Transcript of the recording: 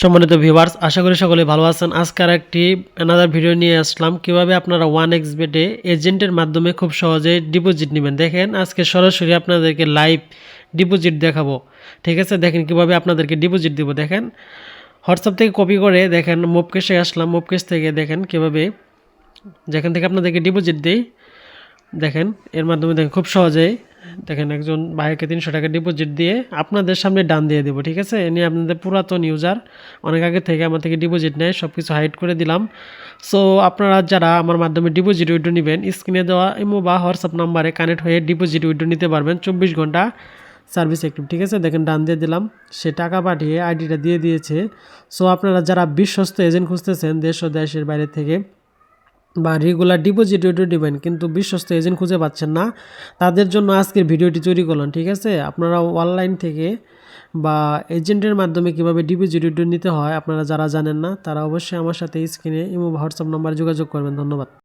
সম্মানিত ভিউয়ার্স আশা করি সকলে ভালো আছেন। আজকে আর একটি অ্যানাদার ভিডিও নিয়ে আসলাম। কীভাবে আপনারা ওয়ান এক্স বেটে এজেন্টের মাধ্যমে খুব সহজে ডিপোজিট নেবেন? দেখেন, আজকে সরাসরি আপনাদেরকে লাইভ ডিপোজিট দেখাবো। ঠিক আছে? দেখেন কীভাবে আপনাদেরকে ডিপোজিট দিব। দেখেন হোয়াটসঅ্যাপ থেকে কপি করে দেখেন মুভকেশে আসলাম। মুভকেশ থেকে দেখেন কীভাবে, যেখান থেকে আপনাদেরকে ডিপোজিট দিই। দেখেন, এর মাধ্যমে দেখেন খুব সহজেই দেখেন একজন ভাইকে তিনশো টাকা ডিপোজিট দিয়ে আপনাদের সামনে ডান দিয়ে দেবো, ঠিক আছে? এ নিয়ে আপনাদের পুরাতন ইউজার অনেক আগে থেকে আমার থেকে ডিপোজিট নেয় সব কিছু হাইড করে দিলাম। সো আপনারা যারা আমার মাধ্যমে ডিপোজিট উইড্রো নেবেন স্ক্রিনে দেওয়া ইমো বা হোয়াটসঅ্যাপ নাম্বারে কানেক্ট হয়ে ডিপোজিট উইড্রো নিতে পারবেন। চব্বিশ ঘণ্টা সার্ভিস অ্যাক্টিভ ঠিক আছে? দেখেন ডান দিয়ে দিলাম, সে টাকা পাঠিয়ে আইডিটা দিয়ে দিয়েছে। সো আপনারা যারা বিশ্বস্ত এজেন্ট খুঁজতেছেন, দেশ ও দেশের বাইরে থেকে বা রেগুলার ডিপোজিট উইড্রো নেবেন কিন্তু বিশ্বস্ত এজেন্ট খুঁজে পাচ্ছেন না। তাদের জন্য আজকের ভিডিওটি তৈরি করলাম, ঠিক আছে? আপনারা অনলাইন থেকে বা এজেন্টের মাধ্যমে কীভাবে ডিপোজিট উইড্রো নিতে হয়, আপনারা যারা জানেন না, তারা অবশ্যই আমার সাথে স্ক্রিনে ইমো হোয়াটসঅ্যাপ নাম্বারে যোগাযোগ করবেন। ধন্যবাদ।